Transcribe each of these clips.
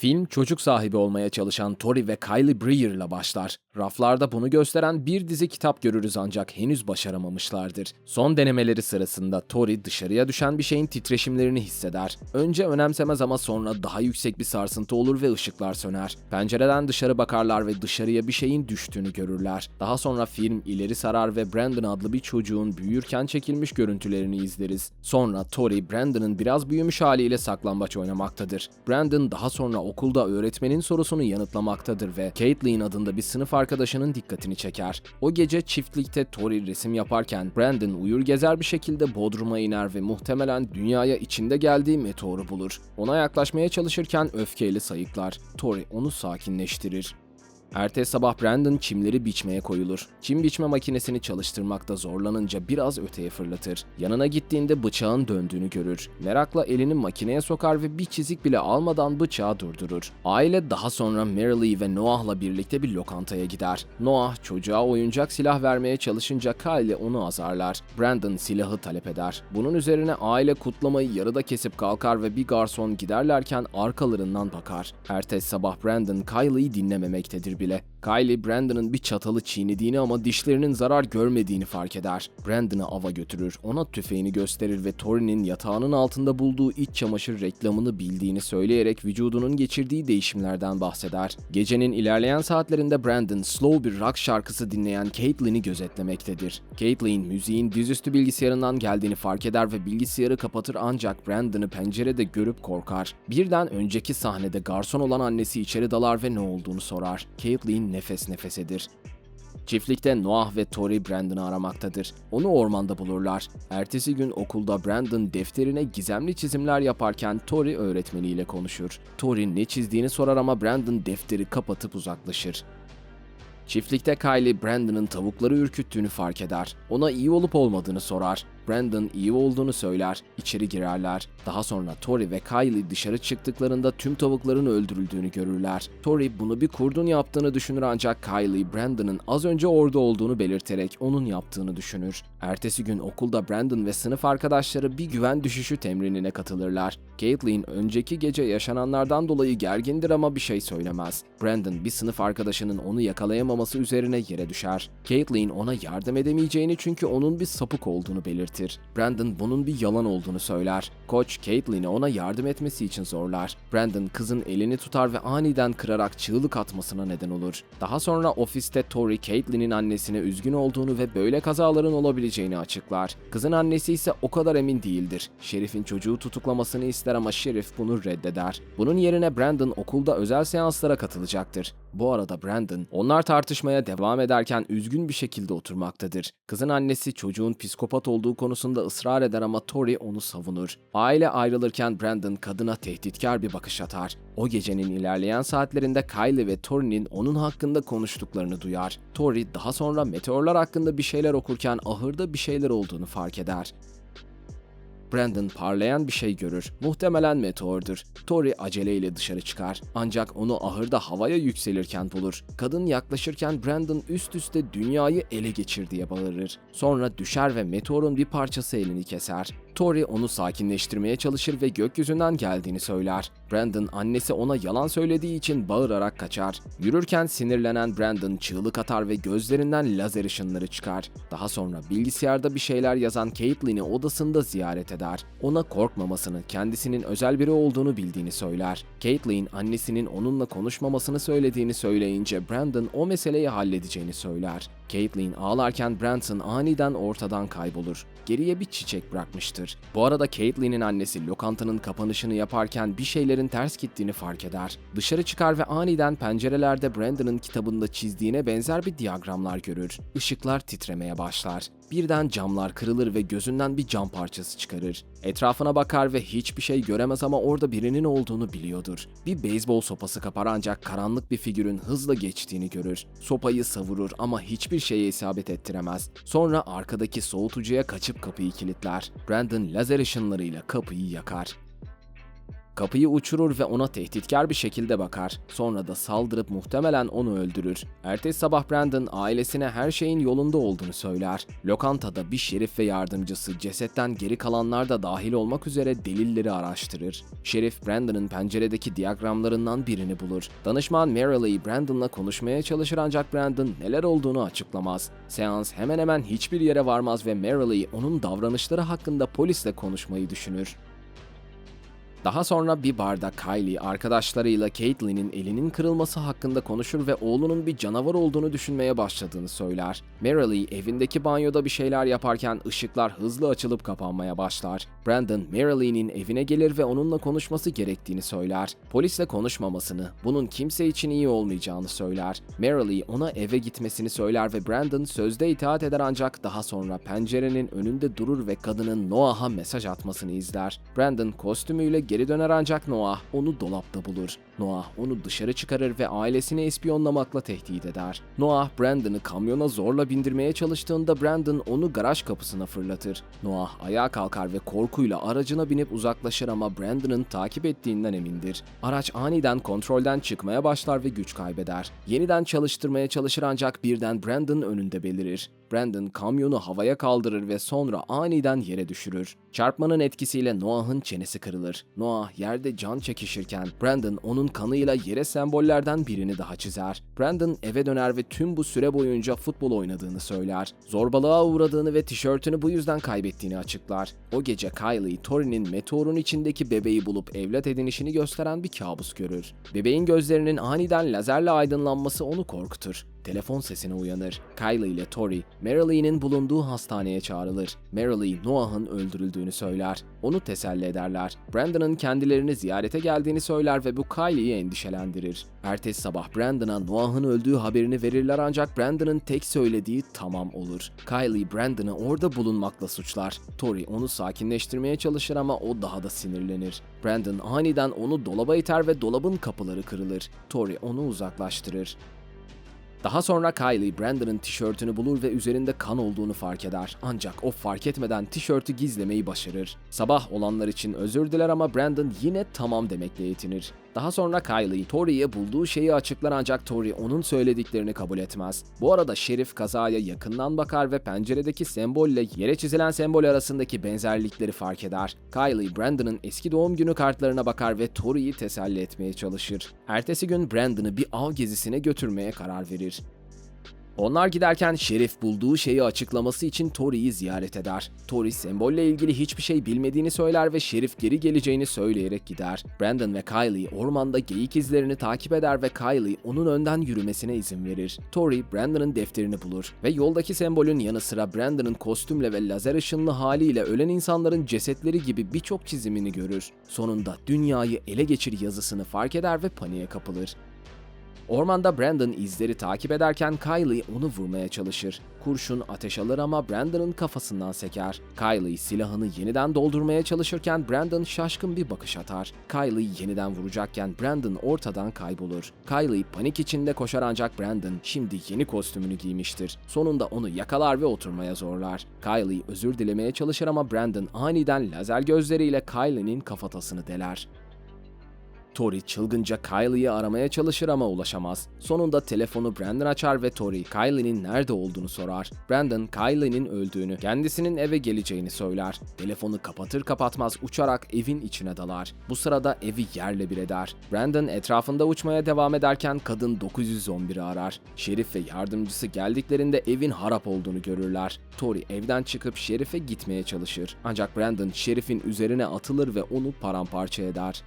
Film çocuk sahibi olmaya çalışan Tori ve Kylie Breer ile başlar. Raflarda bunu gösteren bir dizi kitap görürüz ancak henüz başaramamışlardır. Son denemeleri sırasında Tori dışarıya düşen bir şeyin titreşimlerini hisseder. Önce önemsemez ama sonra daha yüksek bir sarsıntı olur ve ışıklar söner. Pencereden dışarı bakarlar ve dışarıya bir şeyin düştüğünü görürler. Daha sonra film ileri sarar ve Brandon adlı bir çocuğun büyürken çekilmiş görüntülerini izleriz. Sonra Tori, Brandon'ın biraz büyümüş haliyle saklambaç oynamaktadır. Brandon daha sonra okulda öğretmenin sorusunu yanıtlamaktadır ve Caitlin adında bir sınıf arkadaşının dikkatini çeker. O gece çiftlikte Tori resim yaparken Brandon uyur gezer bir şekilde bodruma iner ve muhtemelen dünyaya içinde geldiği meteoru bulur. Ona yaklaşmaya çalışırken öfkeyle sayıklar. Tori onu sakinleştirir. Ertesi sabah Brandon çimleri biçmeye koyulur. Çim biçme makinesini çalıştırmakta zorlanınca biraz öteye fırlatır. Yanına gittiğinde bıçağın döndüğünü görür. Merakla elini makineye sokar ve bir çizik bile almadan bıçağı durdurur. Aile daha sonra Marilee ve Noah'la birlikte bir lokantaya gider. Noah çocuğa oyuncak silah vermeye çalışınca Kylie onu azarlar. Brandon silahı talep eder. Bunun üzerine aile kutlamayı yarıda kesip kalkar ve bir garson giderlerken arkalarından bakar. Ertesi sabah Brandon Kylie'yi dinlememektedir bile. Kylie, Brandon'ın bir çatalı çiğnediğini ama dişlerinin zarar görmediğini fark eder. Brandon'ı ava götürür, ona tüfeğini gösterir ve Tori'nin yatağının altında bulduğu iç çamaşır reklamını bildiğini söyleyerek vücudunun geçirdiği değişimlerden bahseder. Gecenin ilerleyen saatlerinde Brandon slow bir rock şarkısı dinleyen Caitlyn'i gözetlemektedir. Caitlyn müziğin dizüstü bilgisayarından geldiğini fark eder ve bilgisayarı kapatır ancak Brandon'ı pencerede görüp korkar. Birden önceki sahnede garson olan annesi içeri dalar ve ne olduğunu sorar. Caitlyn nefes nefesedir. Çiftlikte Noah ve Tori Brandon'ı aramaktadır. Onu ormanda bulurlar. Ertesi gün okulda Brandon defterine gizemli çizimler yaparken Tori öğretmeniyle konuşur. Tori ne çizdiğini sorar ama Brandon defteri kapatıp uzaklaşır. Çiftlikte Kylie Brandon'ın tavukları ürküttüğünü fark eder. Ona iyi olup olmadığını sorar. Brandon iyi olduğunu söyler. İçeri girerler. Daha sonra Tori ve Kylie dışarı çıktıklarında tüm tavukların öldürüldüğünü görürler. Tori bunu bir kurdun yaptığını düşünür ancak Kylie Brandon'ın az önce orada olduğunu belirterek onun yaptığını düşünür. Ertesi gün okulda Brandon ve sınıf arkadaşları bir güven düşüşü temrinine katılırlar. Caitlyn önceki gece yaşananlardan dolayı gergindir ama bir şey söylemez. Brandon bir sınıf arkadaşının onu yakalayamaması üzerine yere düşer. Caitlyn ona yardım edemeyeceğini çünkü onun bir sapık olduğunu belirtir. Brandon bunun bir yalan olduğunu söyler. Koç Caitlyn'i ona yardım etmesi için zorlar. Brandon kızın elini tutar ve aniden kırarak çığlık atmasına neden olur. Daha sonra ofiste Tori Caitlyn'in annesine üzgün olduğunu ve böyle kazaların olabileceğini açıklar. Kızın annesi ise o kadar emin değildir. Şerif'in çocuğu tutuklamasını ister ama Şerif bunu reddeder. Bunun yerine Brandon okulda özel seanslara katılacaktır. Bu arada Brandon, onlar tartışmaya devam ederken üzgün bir şekilde oturmaktadır. Kızın annesi çocuğun psikopat olduğu konusunda ısrar eder ama Tori onu savunur. Aile ayrılırken Brandon kadına tehditkar bir bakış atar. O gecenin ilerleyen saatlerinde Kylie ve Tori'nin onun hakkında konuştuklarını duyar. Tori daha sonra meteorlar hakkında bir şeyler okurken ahırda bir şeyler olduğunu fark eder. Brandon parlayan bir şey görür. Muhtemelen meteordur. Tori aceleyle dışarı çıkar. Ancak onu ahırda havaya yükselirken bulur. Kadın yaklaşırken Brandon üst üste dünyayı ele geçir diye bağırır. Sonra düşer ve meteorun bir parçası elini keser. Tori onu sakinleştirmeye çalışır ve gökyüzünden geldiğini söyler. Brandon annesi ona yalan söylediği için bağırarak kaçar. Yürürken sinirlenen Brandon çığlık atar ve gözlerinden lazer ışınları çıkar. Daha sonra bilgisayarda bir şeyler yazan Caitlyn'i odasında ziyaret eder. Ona korkmamasını, kendisinin özel biri olduğunu bildiğini söyler. Caitlyn annesinin onunla konuşmamasını söylediğini söyleyince Brandon o meseleyi halledeceğini söyler. Caitlyn ağlarken Branson aniden ortadan kaybolur. Geriye bir çiçek bırakmıştır. Bu arada Caitlyn'in annesi lokantanın kapanışını yaparken bir şeylerin ters gittiğini fark eder. Dışarı çıkar ve aniden pencerelerde Brandon'ın kitabında çizdiğine benzer bir diyagramlar görür. Işıklar titremeye başlar. Birden camlar kırılır ve gözünden bir cam parçası çıkarır. Etrafına bakar ve hiçbir şey göremez ama orada birinin olduğunu biliyordur. Bir beyzbol sopası kapar ancak karanlık bir figürün hızla geçtiğini görür. Sopayı savurur ama hiçbir şeye isabet ettiremez. Sonra arkadaki soğutucuya kaçıp kapıyı kilitler. Brandon lazer ışınlarıyla kapıyı yakar. Kapıyı uçurur ve ona tehditkar bir şekilde bakar. Sonra da saldırıp muhtemelen onu öldürür. Ertesi sabah Brandon ailesine her şeyin yolunda olduğunu söyler. Lokantada bir şerif ve yardımcısı cesetten geri kalanlar da dahil olmak üzere delilleri araştırır. Şerif Brandon'ın penceredeki diyagramlarından birini bulur. Danışman Merrily Brandon'la konuşmaya çalışır ancak Brandon neler olduğunu açıklamaz. Seans hemen hemen hiçbir yere varmaz ve Merrily onun davranışları hakkında polisle konuşmayı düşünür. Daha sonra bir barda Kylie arkadaşlarıyla Caitlyn'in elinin kırılması hakkında konuşur ve oğlunun bir canavar olduğunu düşünmeye başladığını söyler. Merrily evindeki banyoda bir şeyler yaparken ışıklar hızlı açılıp kapanmaya başlar. Brandon, Merrily'nin evine gelir ve onunla konuşması gerektiğini söyler. Polisle konuşmamasını, bunun kimse için iyi olmayacağını söyler. Merrily ona eve gitmesini söyler ve Brandon sözde itaat eder ancak daha sonra pencerenin önünde durur ve kadının Noah'a mesaj atmasını izler. Brandon kostümüyle geri döner ancak Noah onu dolapta bulur. Noah onu dışarı çıkarır ve ailesini ispiyonlamakla tehdit eder. Noah Brandon'ı kamyona zorla bindirmeye çalıştığında Brandon onu garaj kapısına fırlatır. Noah ayağa kalkar ve korkuyla aracına binip uzaklaşır ama Brandon'ın takip ettiğinden emindir. Araç aniden kontrolden çıkmaya başlar ve güç kaybeder. Yeniden çalıştırmaya çalışır ancak birden Brandon önünde belirir. Brandon kamyonu havaya kaldırır ve sonra aniden yere düşürür. Çarpmanın etkisiyle Noah'ın çenesi kırılır. Noah yerde can çekişirken Brandon onun kanıyla yere sembollerden birini daha çizer. Brandon eve döner ve tüm bu süre boyunca futbol oynadığını söyler. Zorbalığa uğradığını ve tişörtünü bu yüzden kaybettiğini açıklar. O gece Kylie, Tori'nin meteorun içindeki bebeği bulup evlat edinişini gösteren bir kabus görür. Bebeğin gözlerinin aniden lazerle aydınlanması onu korkutur. Telefon sesine uyanır. Kylie ile Tori, Marily'nin bulunduğu hastaneye çağrılır. Marily, Noah'ın öldürüldüğünü söyler. Onu teselli ederler. Brandon'ın kendilerini ziyarete geldiğini söyler ve bu Kylie'yi endişelendirir. Ertesi sabah Brandon'a Noah'ın öldüğü haberini verirler ancak Brandon'ın tek söylediği tamam olur. Kylie Brandon'ı orada bulunmakla suçlar. Tori onu sakinleştirmeye çalışır ama o daha da sinirlenir. Brandon aniden onu dolaba iter ve dolabın kapıları kırılır. Tori onu uzaklaştırır. Daha sonra Kylie Brandon'ın tişörtünü bulur ve üzerinde kan olduğunu fark eder. Ancak o fark etmeden tişörtü gizlemeyi başarır. Sabah olanlar için özür diler ama Brandon yine tamam demekle yetinir. Daha sonra Kylie, Tori'ye bulduğu şeyi açıklar ancak Tori onun söylediklerini kabul etmez. Bu arada Şerif kazaya yakından bakar ve penceredeki sembolle yere çizilen sembol arasındaki benzerlikleri fark eder. Kylie, Brandon'ın eski doğum günü kartlarına bakar ve Tori'yi teselli etmeye çalışır. Ertesi gün Brandon'ı bir av gezisine götürmeye karar verir. Onlar giderken Şerif bulduğu şeyi açıklaması için Tori'yi ziyaret eder. Tori sembolle ilgili hiçbir şey bilmediğini söyler ve Şerif geri geleceğini söyleyerek gider. Brandon ve Kylie ormanda geyik izlerini takip eder ve Kylie onun önden yürümesine izin verir. Tori Brandon'ın defterini bulur ve yoldaki sembolün yanı sıra Brandon'ın kostümle ve lazer ışınlı haliyle ölen insanların cesetleri gibi birçok çizimini görür. Sonunda dünyayı ele geçir yazısını fark eder ve paniğe kapılır. Ormanda Brandon izleri takip ederken Kylie onu vurmaya çalışır. Kurşun ateş alır ama Brandon'ın kafasından seker. Kylie silahını yeniden doldurmaya çalışırken Brandon şaşkın bir bakış atar. Kylie yeniden vuracakken Brandon ortadan kaybolur. Kylie panik içinde koşar ancak Brandon şimdi yeni kostümünü giymiştir. Sonunda onu yakalar ve oturmaya zorlar. Kylie özür dilemeye çalışır ama Brandon aniden lazer gözleriyle Kylie'nin kafatasını deler. Tori çılgınca Kylie'yi aramaya çalışır ama ulaşamaz. Sonunda telefonu Brandon açar ve Tori, Kylie'nin nerede olduğunu sorar. Brandon, Kylie'nin öldüğünü, kendisinin eve geleceğini söyler. Telefonu kapatır kapatmaz uçarak evin içine dalar. Bu sırada evi yerle bir eder. Brandon etrafında uçmaya devam ederken kadın 911'i arar. Şerif ve yardımcısı geldiklerinde evin harap olduğunu görürler. Tori evden çıkıp Şerif'e gitmeye çalışır. Ancak Brandon Şerif'in üzerine atılır ve onu paramparça eder.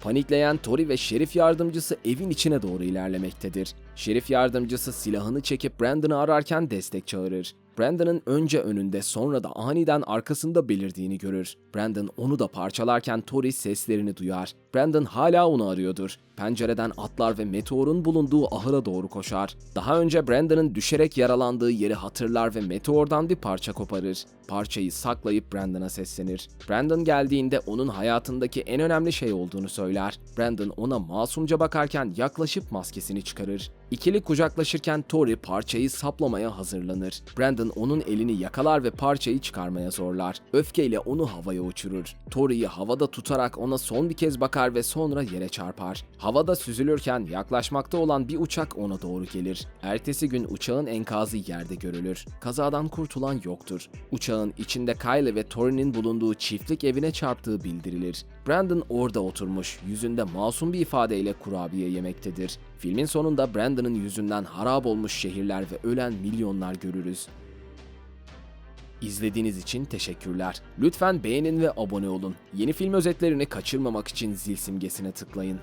Panikleyen Tori ve şerif yardımcısı evin içine doğru ilerlemektedir. Şerif yardımcısı silahını çekip Brandon'ı ararken destek çağırır. Brandon'ın önce önünde sonra da aniden arkasında belirdiğini görür. Brandon onu da parçalarken Tori seslerini duyar. Brandon hala onu arıyordur. Pencereden atlar ve meteorun bulunduğu ahıra doğru koşar. Daha önce Brandon'ın düşerek yaralandığı yeri hatırlar ve meteordan bir parça koparır. Parçayı saklayıp Brandon'a seslenir. Brandon geldiğinde onun hayatındaki en önemli şey olduğunu söyler. Brandon ona masumca bakarken yaklaşıp maskesini çıkarır. İkili kucaklaşırken Tori parçayı saplamaya hazırlanır. Brandon onun elini yakalar ve parçayı çıkarmaya zorlar. Öfkeyle onu havaya uçurur. Tori'yi havada tutarak ona son bir kez bakar ve sonra yere çarpar. Havada süzülürken yaklaşmakta olan bir uçak ona doğru gelir. Ertesi gün uçağın enkazı yerde görülür. Kazadan kurtulan yoktur. Uçağın içinde Kyle ve Tori'nin bulunduğu çiftlik evine çarptığı bildirilir. Brandon orada oturmuş, yüzünde masum bir ifadeyle kurabiye yemektedir. Filmin sonunda Brandon'ın yüzünden harap olmuş şehirler ve ölen milyonlar görürüz. İzlediğiniz için teşekkürler. Lütfen beğenin ve abone olun. Yeni film özetlerini kaçırmamak için zil simgesine tıklayın.